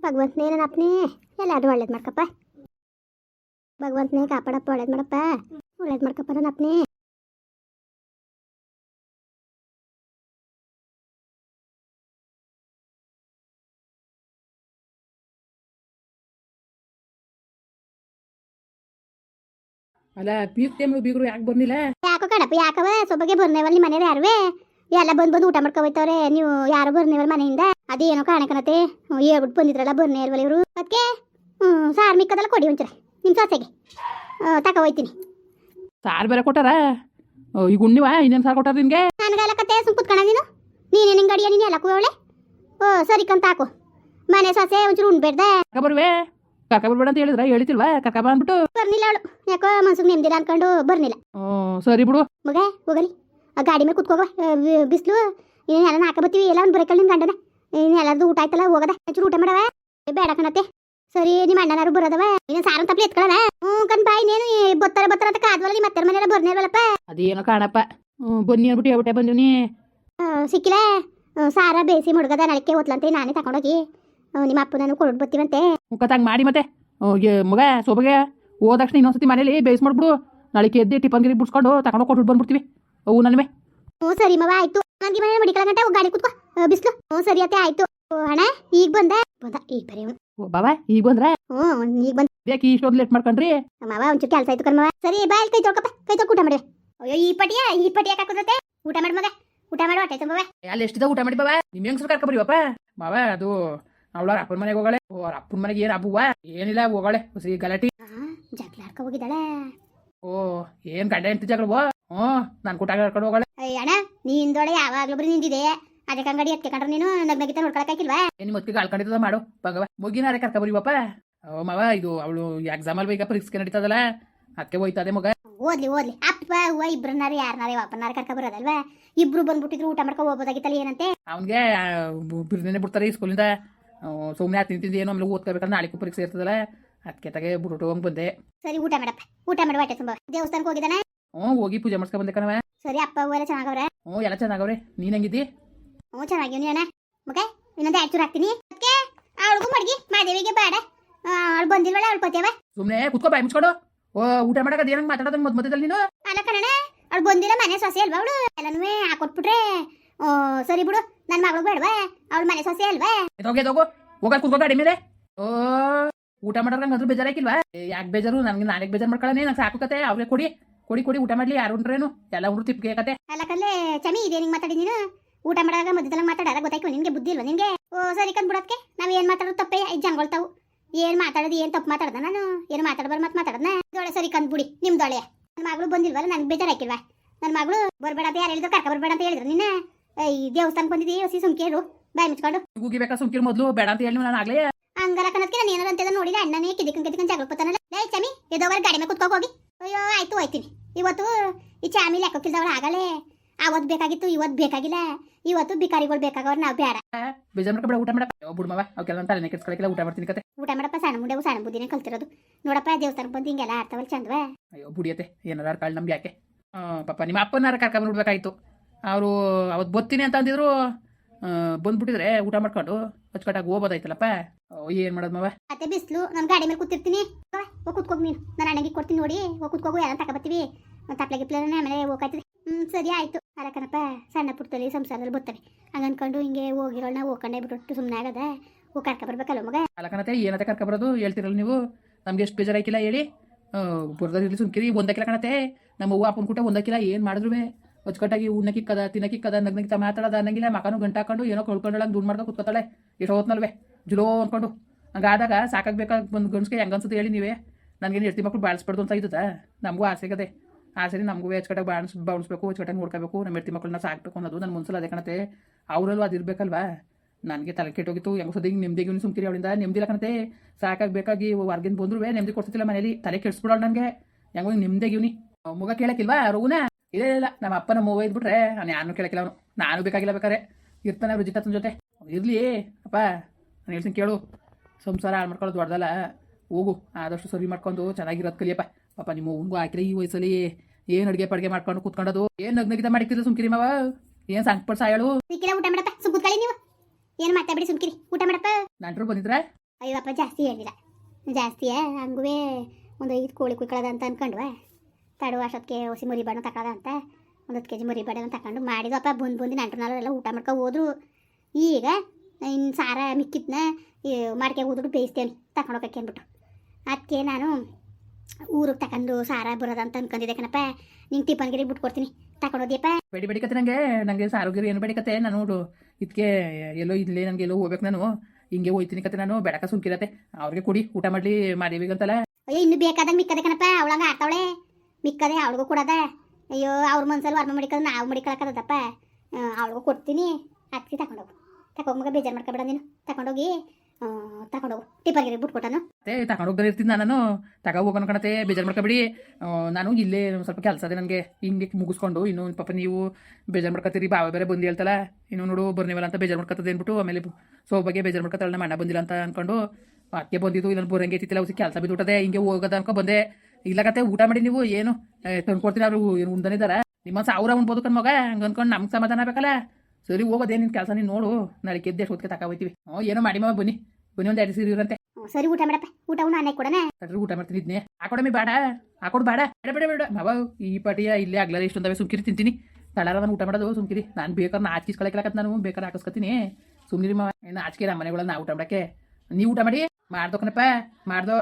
ಭಗವಂತನೇ ನನ್ನ ಅಪ್ಪನೇ. ಎಲ್ಲಾದ್ರೂ ಒಳ್ಳೇದು ಮಾಡ್ಕಪ್ಪ. ಭಗವಂತನೇ ಕಾಪಾಡಪ್ಪ ಒಳ್ಳೇದು ಮಾಡಪ್ಪ. ಒಳ್ಳೇದು ಮಾಡ್ಕಪ್ಪ ನನ್ನ ಅಪ್ಪನೇ. ಅಲ್ಲ ಬೀಗ್ ಟೈಮ್ ಬೀಗರು ಯಾಕೆ ಬಂದಿಲ್ಲ ಯಾಕೋ ಕಡಪ್ಪ ಯಾಕವ? ಸೊಬಗೆ ಬರ್ನೇವಲ್ಲಿ ಮನೇಲಿ ಯಾರುವೆ? ಎಲ್ಲ ಬಂದು ಬಂದು ಊಟ ಮಾಡ್ಕೋಬೈತವ್ರೆ ನೀವು ಯಾರು ಬರ್ನೇವಲ್ ಮನೆಯಿಂದ? ಅದೇನೋ ಕಾಣಕನತೆ ಹೇಳ್ಬಿಟ್ಟು ಬಂದಿದ್ರಲ್ಲ ಬರ್ನೇ ಇಲ್ವಲ್ಲ ಇವರು? ಅದಕ್ಕೆ ಹ್ಞೂ ಸಾರ್ ಮಿಕ್ಕದಲ್ಲ ಕೊಡಿ ಒಂಚೂರ ನಿಮ್ಮ ಸಾಸೆಗೆ. ತಕ ಹೋಯ್ತೀನಿ. ಸಾರ್ ಬೇರೆ ಕೊಟ್ಟಾರ? ಈಗ ಉಣ್ಣಿವ ಇನ್ನೇನು ಸಾರು ಕೊಟ್ಟಾರ ನಿನ್ಗೆ? ನನಗೆಲ್ಲ ಕತೆ ಸುಮ್ ಕುತ್ಕೊಳ ನೀನು? ನೀನೇ ನಿಂಗೆ ಅಡಿಯ ನೀನು ಎಲ್ಲ ಕೂವಳೆ ಓ ಸರಿ ಕಂತ ಹಾಕು ಮನೆ ಸೊಸೆ ಒಂಚೂರು ಉಣ್ಬೇಡ್ದೆ ಕರ್ಕ ಬರುವೆ? ಕರ್ಕ ಬರ್ಬೇಡ ಅಂತ ಹೇಳಿದ್ರ ಹೇಳಿತಿಲ್ವಾ ಕರ್ಕ ಬಾ ಅಂದ್ಬಿಟ್ಟು. ಬರ್ನಿಲ್ಲ ಅವಳು. ಯಾಕೋ ಮನ್ಸಿಗೆ ನೆಮ್ಮದಿಲ್ಲ ಅನ್ಕೊಂಡು ಬರ್ನಿಲ್ಲ. ಓ ಸರಿ ಬಿಡು. ಮಗ ಹೋಗಲಿ. ಗಾಡಿ ಮೇಲೆ ಕುತ್ಕೋಗ ಬಿಸಿಲು ಏನು ನಾಕ ಹಾಕಬತ್ತೀವಿ ಎಲ್ಲ ಒಂದು ಬರಕಲ್ ನಿಮ್ಮ ಗಂಡನ. ಇನ್ನೆಲ್ಲದು ಊಟ ಆಯ್ತಲ್ಲ ಹೋಗದ. ಹೆಚ್ಚು ಊಟ ಮಾಡವ. ಬೇಡ ಕಣತ್ತೆ. ಸರಿ ನಿಮ್ಮ ಅಣ್ಣನಾರು ಬರೋದವ. ಇನ್ನು ಸಾರು ತಪ್ಪಲಿ ಎತ್ಕೊಳ್ಳವ ಹ್ಞೂ ಕಣ್ ಬಾಯ್ ನೀನು ಬತ್ತರ ಬತ್ತರ ಅಂತ ಕಾದ್ವಲ್ಲ ನಿಮ್ಮ ಮತ್ತೆ ಮನೆಯಲ್ಲ ಬರ್ನೇವಲ್ಲಪ್ಪ ಅದೇನೋ ಕಾಣಪ್ಪ. ಹ್ಞೂ ಬನ್ನಿ ಅಂದ್ಬಿಟ್ಟು ಹೇಳ್ಬಿಟ್ಟೆ ಬಂದಿವ್ನಿ ಸಿಕ್ಕಿಲ್ಲ. ಆ, ಸಾರ ಬೇಯಿಸಿ ಮುಡ್ಗದ ನಳಕ್ಕೆ ಓದ್ಲಂತೆ ನಾನೇ ತಗೊಂಡೋಗಿ ಆ, ನಿಮ್ಮ ಅಪ್ಪ ನಾನು ಕೊಡ್ ಬತ್ತೀವಂತೆ. ಮುಖತ್ತಂಗೆ ಮಾಡಿ ಮತ್ತೆ. ಮಗ ಸೊಬಗೆ. ಹೋದಕ್ಷಣ ಇನ್ನೊಂದ್ಸತಿ ಮನೇಲಿ ಬೇಯಿಸಿ ಮಾಡ್ಬಿಡು. ನಳಿಕೆ ಎದ್ದು ಟಿಫನ್ ಗಿರಿ ಬಿಡ್ಸ್ಕೊಂಡು ತಗೊಂಡು ಕೊಟ್ಟು ಬಂದ್ಬಿಡ್ತೀವಿ. ಅವು ನನ್ವೆ ಹ್ಞೂ ಸರಿ ಮವ ಆಯ್ತು. ನನಗೆ ಮನೆ ಮಡಿಕಳ ಗಂಟೆ ಗಾಡಿ ಕುತ್ಕೋ. ಬಿಸ್ಲು. ಹ್ಞೂ ಸರಿ ಅತ್ತೆ ಆಯ್ತು. ಓ, ಅಣ್ಣ ಈಗ ಬಂದ. ಬಂದ ಈಗ ಬರೀ ಓ ಬಾಬಾ ಈಗ ಬಂದ್ರ? ಹ್ಞೂ ಈಗ ಬಂದ. ಯಾಕೆ ಇಷ್ಟೊಂದು ಲೇಟ್ ಮಾಡ್ಕೊಂಡ್ರಿ? ಮಾವ ಒಂಚೂರು ಕೆಲಸ ಆಯ್ತು ಕಣ್ಮವ ಸರಿ ಬಾಯ್ ಕೈ ತೊಳ್ಕಪ್ಪ. ಕೈ ತೊಳ್ಕ ಊಟ ಮಾಡಿ. ಅಯ್ಯೋ ಈ ಪಟಿಯ ಈ ಪಟಿ ಯಾಕೆ ಹಾಕೋದತ್ತೆ ಊಟ ಮಾಡಿ ಮಗ. ಊಟ ಮಾಡಿ ಹೊಟ್ಟೆ ತುಂಬವೆ. ಅಲ್ಲಿ ಎಷ್ಟಿದ ಊಟ ಮಾಡಿ ಬಾಬಾ? ನಿಮ್ಮ ಹೆಂಗ್ಸರು ಕರ್ಕ ಬರೀವಪ್ಪ ಮಾವ ಅದು ಅವಳ ಅಪ್ಪನ ಮನೆಗೆ ಹೋಗಳೆ. ಓ ಅವ್ರ ಅಪ್ಪನ ಮನೆಗೆ ಏನು ಅಬ್ಬುವ ಏನಿಲ್ಲ ಹೋಗಳೆ. ಸರಿ ಗಲಾಟಿ. ಜಗಳ ಹಾಕ ಹೋಗಿದ್ದಾಳೆ. ಓ ಏನ್ ಗಂಡ ಎಂತ ಜಗಳವೋ? ಹ್ಞೂ ನಾನು ಕೂಟ ಕರ್ಕೊಂಡು ಅಯ್ಯ ಅಣ್ಣ ನೀಂದೊಳೆ ಯಾವಾಗ್ಲೂ ಬರೀ ನಿಂದಿದೆ ಅದಕ್ಕೆ ಅಂಗಡಿ ಎತ್ಕೆ ಕಂಡ್ರೆ ನೀನು ನಗ್ನಗಿತ ನೋಡ್ಕೊಳಕ್ಕಾಗಿಲ್ವಾ ನಿಮ್ಮ ಮತ್ತಿಗೆ ಆಳ್ಕೊಂಡಿದ್ದದ ಮಾಡು. ಭಗವ ಮುಗಿನಾರೆ ಕರ್ಕ ಬರೀವಪ್ಪ ಓ ಮಾವ ಇದು ಅವಳು ಎಕ್ಸಾಮ್ ಅಲ್ಲಿ ಈಗ ಪರೀಕ್ಷೆ ನಡೀತದಲ್ಲ ಅದಕ್ಕೆ ಹೋಯ್ತದೆ ಮಗ. ಓದ್ಲಿ ಓದ್ಲಿ. ಅಪ್ಪ ಅವ್ವ ಇಬ್ರನ್ನಾರ ಯಾರನ್ನಾರು ಅಪ್ಪನಾರು ಕರ್ಕ ಬರೋದಲ್ವಾ? ಇಬ್ರು ಬಂದ್ಬಿಟ್ಟಿದ್ರು ಊಟ ಮಾಡ್ಕೊ ಹೋಗ್ಬೋದಾಗಿತ್ತಲ್ಲ ಏನಂತೆ? ಅವನಿಗೆ ಬಿರ್ದೇನೆ ಬಿಡ್ತಾರೆ ಈ ಸ್ಕೂಲಿಂದ ಸುಮ್ಮನೆ ತಿಂತಿದ್ದು ಏನೋ ಆಮೇಲೆ ಓದ್ಕೋಬೇಕಂದ್ರೆ ನಾಳೆಗೂ ಪರೀಕ್ಷೆ ಇರ್ತದಲ್ಲ ಅದಕ್ಕೆ ತಗೆ ಬಿಟ್ಟು ಹೋಗಿ ಬಂದೆ. ಸರಿ ಊಟ ಮಾಡಪ್ಪ. ಊಟ ಮಾಡಿ ಹೊಟ್ಟೆ ತುಂಬ. ದೇವಸ್ಥಾನಕ್ಕೆ ಹೋಗಿದ್ದಾನೆ? ಹ್ಞೂ ಹೋಗಿ ಪೂಜೆ ಮಾಡ್ಸ್ಕೊ ಬಂದೆ ಕಣವ ಸರಿ ಅಪ್ಪ ಅವ್ವ ಎಲ್ಲ ಚೆನ್ನಾಗವ್ರೆ? ಹ್ಞೂ ಎಲ್ಲ ಚೆನ್ನಾಗವ್ರೆ. ನೀನ್ ಹೆಂಗಿದ್ದಿ? ಹ್ಞೂ ಚೆನ್ನಾಗಿವ್ನಿ ಅಣ್ಣ. ಮಗ ಇನ್ನೊಂದು ಎರಡು ಚೂರು ಹಾಕ್ತೀನಿ. ಅದಕ್ಕೆ ಅವಳಿಗೂ ಮಡ್ಗಿ ಮಾದೇವಿಗೆ ಬೇಡ. ಅವಳು ಬಂದಿಲ್ವಲ್ಲ ಅವಳು ಪತಿಯವ? ಸುಮ್ಮನೆ ಕುತ್ಕೋ ಬಾಯಿ ಮುಚ್ಕೊಂಡು. ಓ ಊಟ ಮಾಡಕ ಏನಂಗ್ ಮಾತಾಡೋದಂಗೆ ಮದ್ ಮಧ್ಯದಲ್ಲಿ ನೀನು? ಅಲ್ಲ ಕಣಣ್ಣ ಅವಳು ಬಂದಿಲ್ಲ ಮನೆ ಸೊಸೆ ಅಲ್ವಾ ಅವಳು? ಎಲ್ಲನೂ ಹಾಕೊಟ್ಬಿಟ್ರೆ ಓ ಸರಿ ಬಿಡು ನನ್ನ ಮಗಳು ಬೇಡವಾ? ಅವಳು ಮನೆ ಸೊಸೆ ಅಲ್ವಾ? ಎದೋಗು ಹೋಗ ಕುತ್ಕೋ ಗಾಡಿ ಮೇಲೆ. ಓ ಊಟ ಮಾಡೋರ್ಗೆ ಹಂಗಂದ್ರೂ ಬೇಜಾರಾಕಿಲ್ವಾ ಯಾಕೆ ಬೇಜಾರು? ನನಗೆ ನಾಳೆಗೆ ಬೇಜಾರು ಮಾಡ್ಕೊಳ್ಳೋಣ ನಂಗೆ ಸಾಕು ಕತೆ ಅವ್ರಿಗೆ ಕೊಡಿ. ಕೊಡಿ ಕೊಡಿ ಊಟ ಮಾಡ್ಲಿ ಯಾರು ಉಂಟ್ರೇನು ಎಲ್ಲ ಉಂಡ್ರು ತಿಪ್ಪಿಗೆ ಕತೆ. ಅಲ್ಲ ಕಲ್ಲೇ ಚಮಿ ಇದೆ ನಿಂಗೆ ಮಾತಾಡಿ ನೀನು? ಊಟ ಮಾಡಾಗ ಮಧ್ಯದಲ್ಲಿ ಮಾತಾಡಲ್ಲ ಗೊತ್ತಾಯ್ತು ನಿನ್ಗೆ ಬುದ್ಧಿ ಇಲ್ವಾ ನಿನ್ಗೆ ಓ ಸರಿ ಕಂದ್ ಬಿಡೋದಕ್ಕೆ ನಾವು ಏನು ಮಾತಾಡೋದು ತಪ್ಪೇ? ಐದು ಜಂಗೊಳ್ತಾವು ಏನು ಮಾತಾಡೋದು ಏನು ತಪ್ಪು ಮಾತಾಡ್ದ ನಾನು? ಏನು ಮಾತಾಡಬಾರ ಮತ್ತೆ ಮಾತಾಡೋದನ್ನ ದೊಳೆ ಸರಿ ಕಂದ್ ಬಿಡಿ ನಿಮ್ದೊಳೆ ನನ್ನ ಮಗಳು ಬಂದಿಲ್ವಲ್ಲ ನನಗೆ ಬೇಜಾರಾಕಿಲ್ವಾ ನನ್ನ ಮಗಳು ಬರಬೇಡ ಅಂತ ಯಾರು ಹೇಳಿದ್ರು ಕರ್ಕ ಬರಬೇಡ ಅಂತ ಹೇಳಿದ್ರು ನಿನ್ನ. ಈ ದೇವಸ್ಥಾನಕ್ಕೆ ಬಂದಿದ್ದೀ ಹೊಸಿ ಸುಮ್ಕೇರು ಬಾಯಿ ಮುಚ್ಕೊಂಡು. ಹೋಗಿಬೇಕಾ ಸುಮ್ಕಿರ್ ಮೊದಲು ಬೇಡ ಅಂತ ಹೇಳಿ ನಾನು ಆಗ್ಲೇ. ಹಂಗಲ್ಲ ಕನಕ್ಕೆ ನಾನು ಏನಾರ ಅಂತ ನೋಡಿಲ್ಲ ಅಣ್ಣನೇ ಕಿದಿಕನ್ ಕಿದಿಕನ್ ಜಗಳ ಪತ್ತಾನಲ್ಲ ಲೇ ಚಮಿ ಎದೋವರ್ ಗಾಡಿ ಮೇಲೆ ಕುತ್ಕೋಗಿ ಅಯ್ಯೋ ಆಯ್ತು ಹೋಯ್ತೀನಿ. ಇವತ್ತು ಈ ಚಾಮಿ ಲೆಕ್ಕಕ್ಕಿಲ್ದವ್ರು ಆಗಲೇ. ಅವತ್ ಬೇಕಾಗಿತ್ತು ಇವತ್ತು ಬೇಕಾಗಿಲ್ಲ. ಇವತ್ತು ಬಿಕಾರಿಗಳು ಬೇಕಾಗವ್ರು ನಾವು ಬೇಡ ಬೇಜಾರು ಬಿಡ ಊಟ ಮಾಡಪ್ಪ. ಅವಕ್ಕೆಲ್ಲ ತಲೆನೇ ಕೆಡ್ಸ್ಕೊಳಕ್ಕೆಲ್ಲ ಊಟ ಮಾಡ್ತೀನಿ ಕತೆ. ಊಟ ಮಾಡಪ್ಪ ಸಣ್ಣ ಮುಂಡೆ ಸಣ್ಣ ಬುದ್ಧಿನೇ ಕಲ್ತಿರೋದು. ನೋಡಪ್ಪ ದೇವಸ್ಥಾನ ಬಂದು ಹಿಂಗೆಲ್ಲ ಆಡ್ತಾವಲ್ಲ ಚಂದವ. ಅಯ್ಯೋ ಬುಡಿಯತ್ತೆ. ಏನಾರ ಕಾಳು ನಮ್ಗೆ ಯಾಕೆ ಪಾಪ ನಿಮ್ಮ ಅಪ್ಪನಾರ ಕರ್ಕೊಂಡ್ಬಿಡ್ಬೇಕಾಯ್ತು ಅವರು ಅವತ್ತು ಬತ್ತೀನಿ ಅಂತ ಅಂದಿದ್ರು. ಬಂದ್ಬಿಟ್ಟಿದ್ರೆ ಊಟ ಮಾಡ್ಕೊಂಡು ಅಚ್ಚುಕಟ್ಟಾಗಿ ಹೋಗ್ಬೋದಾಯ್ತಲ್ಲಪ್ಪ? ಏನು ಮಾಡೋದು ಮಾವ? ಅತ್ತೆ ಬಿಸ್ಲು ನಾನು ಗಾಡಿ ಮೇಲೆ ಕೂತಿರ್ತೀನಿ. ಕೂತ್ಕೋಗ್ ನೀನು. ನಾನು ಅಣ್ಣಗೆ ಕೊಡ್ತೀನಿ ನೋಡಿ. ಹೋಗಿ ಕುತ್ಕೋಗು ಯಾರು ತಗೊಬತ್ತೀವಿ ತಪ್ಲೆ ಗಿಪ್ಲೆ ಆಮೇಲೆ ಹೋಗಾಯ್ತದೆ ಹ್ಮ್ ಸರಿ ಆಯ್ತು. ಅರಕನಪ್ಪ ಸಣ್ಣ ಪುಟ್ಟದಲ್ಲಿ ಸಂಸಾರದಲ್ಲಿ ಬರ್ತವೆ ಹಂಗ ಅನ್ಕೊಂಡು ಹಿಂಗೆ ಹೋಗಿರೋಣ ಹೋಗ್ಕೊಂಡೆ ಬಿಟ್ಟು ಸುಮ್ಮನೆ ಆಗದ ಹೋಗಿ ಕರ್ಕ ಬರ್ಬೇಕಲ್ಲ ಮಗ? ಅಲಕನತೆ ಏನತ್ತೆ ಕರ್ಕೊಬರೋದು ಹೇಳ್ತಿರಲ್ಲ ನೀವು. ನಮ್ಗೆ ಎಷ್ಟು ಬೇಜಾರಾಕಿಲ್ಲ ಹೇಳಿ. ಬುರ್ದಿರ್ಲಿ ಸುಮ್ಕಿರಿ. ಒಂದಕ್ಕಿಲ್ಲ ಕಣತೆ. ನಮ್ಮ ಅವ್ವ ಅಪ್ಪನ ಕೂಟ ಒಂದಕ್ಕಿಲ್ಲ ಏನು ಮಾಡಿದ್ರು ಅಚ್ಚುಕಟ್ಟಾಗಿ ಉಣ್ಣಕ್ಕಿಕ್ಕದ ತಿನ್ನಕ್ಕಿಕ್ಕದ ನಗ್ನಕ್ಕಿತ್ತ ಮಾತಾಡೋದ ಅನ್ನಂಗಿಲ್ಲ. ಮಕನು ಗಂಟಾಕೊಂಡು ಏನೋ ಕಳ್ಕೊಂಡಳಂಗೆ ದುಡ್ಡು ಮಾಡ್ಕೊ ಕೂತ್ಕೊತಾಳೆ. ಎಷ್ಟು ಹೊತ್ನಲ್ವೇ ಜುಲೋ ಅನ್ಕೊಂಡು. ಹಂಗಾದಾಗ ಸಾಕಾಗಬೇಕಾಗ ಬಂದು ಗಂಡ್ಸ್ಗೆ ಹೆಂಗೆ ಅನ್ಸುತ್ತೆ ಹೇಳಿ ನೀವೇ. ನನಗೇನು ಹೆಡ್ತಿ ಮಕ್ಕಳು ಬಾಳಿಸ್ಬಾರ್ದು ಅಂತ ಇದ್ದದ. ನಮಗೂ ಆಸೆ ಆಗದೆ. ಆಸೆ ನಮಗೂ ಅಚ್ಚುಕಟ್ಟಾಗಿ ಬಾಣಿಸ್ ಬಾಣಿಸ್ಬೇಕು ಅಚ್ಚುಕಟ್ಟಾಗಿ ನೋಡ್ಕೋಬೇಕು. ನಮ್ಮ ಹೆಡ್ತಿ ಮಕ್ಕಳನ್ನ ಸಾಕಬೇಕು ಅನ್ನೋದು ನನ್ನ ಮುನ್ಸಲ ಅದೇ ಕಣತೆ. ಅವರಲ್ಲೂ ಅದು ಇರಬೇಕಲ್ವಾ? ನನಗೆ ತಲೆ ಕೆಟ್ಟೋಗಿತ್ತು. ಹೆಂಗೋ ಸದ್ಯ ನೆಮ್ಮದಿಗೆ ಸುಮ್ಕಿರಿ ಅವಳಿಂದ. ನೆಮ್ಮದಿಲ್ಲ ಕಣತೆ. ಸಾಕಾಗಬೇಕಾಗಿ ಹೊರ್ಗಿನ ಬಂದ್ರು ನೆಮ್ಮದಿ ಕೊಡ್ತಿಲ್ಲ ಮನೇಲಿ. ತಲೆ ಕೆಡಿಸ್ಬಿಡೋಣ ನನಗೆ. ಹೆಂಗೋ ನೆಮ್ಮದಿಗಿವ್ನಿ ಮುಗ ಕೇಳಕ್ಕಿಲ್ವಾ ರಘುನ ಇಲ್ಲ ಇಲ್ಲ ನಮ್ಮ ಅಪ್ಪನ ಮೂವ್ ಇದ್ಬಿಟ್ರೆ ನಾನು ಯಾರನ್ನೂ ಕೇಳಕ್ಕಿಲ್ಲ ಅವನು. ನಾನು ಬೇಕಾಗಿಲ್ಲ ಬೇಕಾರೆ ಇರ್ತಾನೆ ರುಜಿತನ ಜೊತೆ. ಇರಲಿ. ಅಪ್ಪ ನಾನು ಹೇಳ್ತೀನಿ ಕೇಳು. ಸಂಸಾರ ಹಾಳು ಮಾಡ್ಕೊಳ್ಳೋದು ದೊಡ್ಡದಲ್ಲ. ಹೋಗು. ಆದಷ್ಟು ಸರಿ ಮಾಡ್ಕೊಂಡು ಚೆನ್ನಾಗಿರೋದು ಕಲಿಯಪ್ಪ. ಪಾಪ ನಿಮ್ಮ ಉಂಗು ಹಾಕಿದ್ರೆ ಈ ವಯಸ್ಸಲ್ಲಿ ಏನು ಅಡುಗೆ ಪಡ್ಗೆ ಮಾಡ್ಕೊಂಡು ಕೂತ್ಕೊಂಡದು? ಏನು ನಗ್ನಗಿತ ಮಾಡಿಕ್ತಿಲ್ಲ ಸುಮ್ಕಿರಿ ಮಾವ? ಏನು ಸಂಕಟ ಸಾಯಳು ಊಟ ಮಾಡಪ್ಪ. ಸುಮ್ ಕೂತ್ಕೊಳ್ಳಿ ನೀವು. ಏನು ಮಾತಾಡ್ಬಿಡಿ ಸುಮ್ಕಿರಿ. ಊಟ ಮಾಡಪ್ಪ. ನಂಟ್ರು ಬಂದಿದ್ರೆ? ಅಪ್ಪ ಜಾಸ್ತಿ ಹೇಳಿಲ್ಲ ಜಾಸ್ತಿಯೇ ಹಂಗುವೆ ಒಂದು ಐದು ಕೋಳಿ ಕುಯ್ಕೊಳ್ಳೋದು ಅಂತ ಅನ್ಕೊಂಡ್ವ? ತಡು ಅಷ್ಟೊತ್ತಿಗೆ ಹೊಸಿ ಮುರಿ ಬಾಣ ತಗೊಳ್ಳೋದ ಅಂತ ಒಂದು ಹತ್ತು ಕೆ ಜಿ ಮುರಿ ಬಾಡ ತಗೊಂಡು ಮಾಡಿದಪ್ಪ ಬಂದು ಬಂದು ಊಟ ಮಾಡ್ಕೊ ಹೋದ್ರು. ಈಗ ಇನ್ನು ಸಾರ ಮಿಕ್ಕಿದ್ನ ಮಾಡ್ಕೆ ಊದ್ಬಿಟ್ಟು ಬೇಯಿಸ್ತೇನೆ ತಗೊಂಡೋಗಕ್ಕೆ ಅಂದ್ಬಿಟ್ಟು ಅದಕ್ಕೆ ನಾನು ಊರಿಗೆ ತಗೊಂಡು ಸಾರ ಬರೋದ ಅಂತ ಅನ್ಕೊಂಡಿದ್ದೆ ಕಣಪ್ಪ. ನಿಂಗೆ ಟಿಫನ್ಗಿರಿ ಬಿಟ್ಟು ಕೊಡ್ತೀನಿ ತಗೊಂಡೋದಿಯಪ್ಪ ಬೇಡಿ ಬೇಡಿಕತ್ತೆ ನನಗೆ ನನಗೆ ಗಿರಿ ಏನು ಬೇಡಿಕತ್ತೆ ನಾನು ನೋಡು ಇದಕ್ಕೆ ಎಲ್ಲೋ ಇಲ್ಲೇ ನನಗೆ ಎಲ್ಲೋ ಹೋಗ್ಬೇಕು ನಾನು ಹಿಂಗೆ ಹೋಯ್ತೀನಿ ಕತೆ ನಾನು ಬೆಡಕ ಸುಮ್ಕಿರತ್ತೆ. ಅವ್ರಿಗೆ ಕೊಡಿ ಊಟ ಮಾಡಲಿ ಮಾಡಿಬೇಕಂತಲ್ಲ ಅಯ್ಯೋ ಇನ್ನು ಬೇಕಾದಂಗೆ ಮಿಕ್ಕದೆ ಕಣಪ್ಪ ಅವಳಂಗೆ ಆಡ್ತಾವಳೆ ಮಿಕ್ಕದೆ ಅವಳಿಗೂ ಕೊಡದ ಅಯ್ಯೋ, ಅವ್ರ ಮನ್ಸಲ್ಲಿ ವರ್ಮ ಮಡಿಕದ ನಾವು ಮಡಿಕೊಳಕದಪ್ಪ ಅವಳಿಗೂ ಕೊಡ್ತೀನಿ. ಅದಕ್ಕೆ ತಗೊಂಡೋಗು ತಗೊಂಬಗ ಬೇಜಾರು ಮಾಡ್ಕೊಬೇಡ ನೀನು. ತಗೊಂಡೋಗಿ ತಗೊಂಡೋಗು ಬಿಟ್ಟು ಕೊಟ್ಟನು. ತಗೊಂಡೋಗ್ದೇ ಇರ್ತೀನಿ ನಾನು. ತಗೋ ಹೋಗೋಣ ಕಣತೆ ಬೇಜಾರು ಮಾಡ್ಕೊಬೇಡಿ. ನಾನು ಇಲ್ಲೇ ಸ್ವಲ್ಪ ಕೆಲಸ ಇದೆ ನನಗೆ. ಹಿಂಗೆ ಮುಗಿಸ್ಕೊಂಡು ಇನ್ನು ಪಾಪ ನೀವು ಬೇಜಾರು ಮಾಡ್ಕೊತೀರಿ. ಬಾವ ಬೇರೆ ಬಂದಿ ಹೇಳ್ತಲ್ಲ. ಇನ್ನು ನೋಡು, ಬರ್ನಿವಲ್ಲ ಅಂತ ಬೇಜಾರು ಮಾಡ್ಕೊತದೆ ಅಂದ್ಬಿಟ್ಟು ಆಮೇಲೆ ಸೊ ಬಗ್ಗೆ ಬೇಜಾರು ಮಾಡ್ಕೊತಾಳೆ ನಮ್ಮ ಬಂದಿಲ್ಲ ಅಂತ ಅನ್ಕೊಂಡು. ಅದಕ್ಕೆ ಬಂದಿದ್ದು ಇಲ್ಲ ಬೋರಂಗೆ ಉಸಿ ಕೆಲಸ ಬಿದ್ದುಬಿಟ್ಟದೆ. ಹಿಂಗೆ ಹೋಗೋದ ಅನ್ಕೊ ಬಂದೆ. ಇಲ್ಲ ಕತೆ ಊಟ ಮಾಡಿ ನೀವು ಏನು ತಂದ್ಕೊಡ್ತೀನಿ ಅವ್ರು ಏನು ಉಂದನಿದ್ದಾರೆ ನಿಮ್ಮ ಸಾವಿರ ಉಣ್ಬೋದು ಕಣ್ ಮಗ ಹಂಗ ಅನ್ಕೊಂಡು ನಮ್ಗೆ ಸಮಾಧಾನ ಬೇಕಲ್ಲ ಸರಿ ಹೋಗೋದೇ ನಿನ್ ಕೆಲಸ ನೀನು ನೋಡು. ನಾಳೆ ಕೆದ್ದೆ ಹೋದ್ಕೆ ತಕ ಹೋಯ್ತೀವಿ. ಹ್ಞೂ ಏನೋ ಮಾಡಿ ಮಾ ಬನ್ನಿ. ಬನ್ನಿ ಒಂದು ಎರಡು ಸೀರೆ ಇರಂತೆ. ಸರಿ ಊಟ ಮಾಡಪ್ಪ. ಊಟ ಉಣ್ಣು ಅನ್ನೇ ಕೊಡನೆ ಸರಿ ಊಟ ಮಾಡ್ತೀನಿ ಇದನ್ನೇ ಹಾಕೊಡಮಿ ಬೇಡ. ಹಾಕೊಡು ಬೇಡ. ಬೇಡ ಬೇಡ ಬೇಡ. ಮಾವ ಈ ಪಾಟಿಯ ಇಲ್ಲೇ ಆಗ್ಲಾರ ಇಷ್ಟೊಂದವೆ ಸುಮ್ಕಿರಿ ತಿಂತೀನಿ. ತಳಾರ ನಾನು ಊಟ ಮಾಡೋದು ಸುಮ್ಕಿರಿ. ನಾನು ಬೇಕಾದ್ರೆ ನಾ ನಾನು ಬೇಕಾದ್ರೆ ಹಾಕಿಸ್ಕೊತೀನಿ ಸುಮ್ನಿರಿ ಮಾವ. ಏನು ಆಚಿಕೆ ನಮ್ಮ ಮನೆಗಳನ್ನ ನಾ ಊಟ ಮಾಡಕ್ಕೆ. ನೀವು ಊಟ ಮಾಡಿ ಮಾಡ್ದೋ ಕಣಪ್ಪ. ಮಾಡ್ದೋ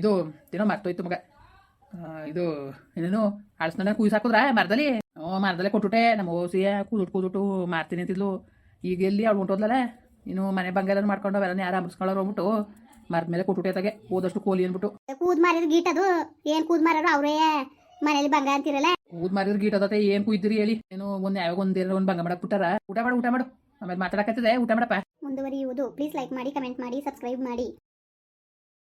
ಇದು ಏನೋ ಮರ್ತೋಯ್ತು ಮಗ. ಇದು ಏನೇನು ಅಳಸ್ನ ಕುಯ್ಸ್ ಹಾಕಿದ್ರ? ಮರದಲ್ಲಿ ಓ ಮರದಲ್ಲೇ ಕೊಟ್ಟುಟೆ. ನಮ್ಮ ಓಸಿ ಕೂದುಟ್ ಕೂದುಟು ಮಾರ್ತೀನಿ ಅಂತಿದ್ಲು. ಈಗ ಎಲ್ಲಿ ಅವ್ಳು ಹೊಂಟೋದ್ಲಲ್ಲ ಇನ್ನು ಮನೆ ಬಂಗಾರ ಮಾಡ್ಕೊಂಡು ಅವೆಲ್ಲ ಯಾರು ಅಂಬಿಸ್ಕೊಳ್ಳೋರು ಹೋಗ್ಬಿಟ್ಟು ಮರದ ಮೇಲೆ ಕೊಟ್ಟುಟೆ ತಗೆ. ಓದಷ್ಟು ಕೋಲಿ ಅಂದ್ಬಿಟ್ಟು. ಕೂದ್ ಮಾರಿದ್ರು ಗೀಟದು ಏನು ಕೂದ್ ಮಾರೋರು ಅವರೇ? ಮನೇಲಿ ಬಂಗ ಅಂತಿರಲ್ಲ? ಕೂದ್ ಮಾರಿದ್ರು ಗೀಟ್ ಅದತ್ತೆ ಏನ್ ಕೂಯ್ದಿರಿ ಹೇಳಿ? ಏನು ಒಂದ್ ಯಾವಾಗ ಒಂದ್ ಏನೋ ಒಂದ್ ಬಂಗ ಮಾಡಕ್ ಬಿಟ್ಟಾರ? ಊಟ ಮಾಡು ಊಟ ಮಾಡು. ಆಮೇಲೆ ಮಾತಾಡಕತ್ತದೆ ಊಟ ಮಾಡಪ್ಪ. ಮುಂದುವರಿಯುವುದು. ಪ್ಲೀಸ್ ಲೈಕ್ ಮಾಡಿ ಕಮೆಂಟ್ ಮಾಡಿ ಸಬ್ಸ್ಕ್ರೈಬ್ ಮಾಡಿ.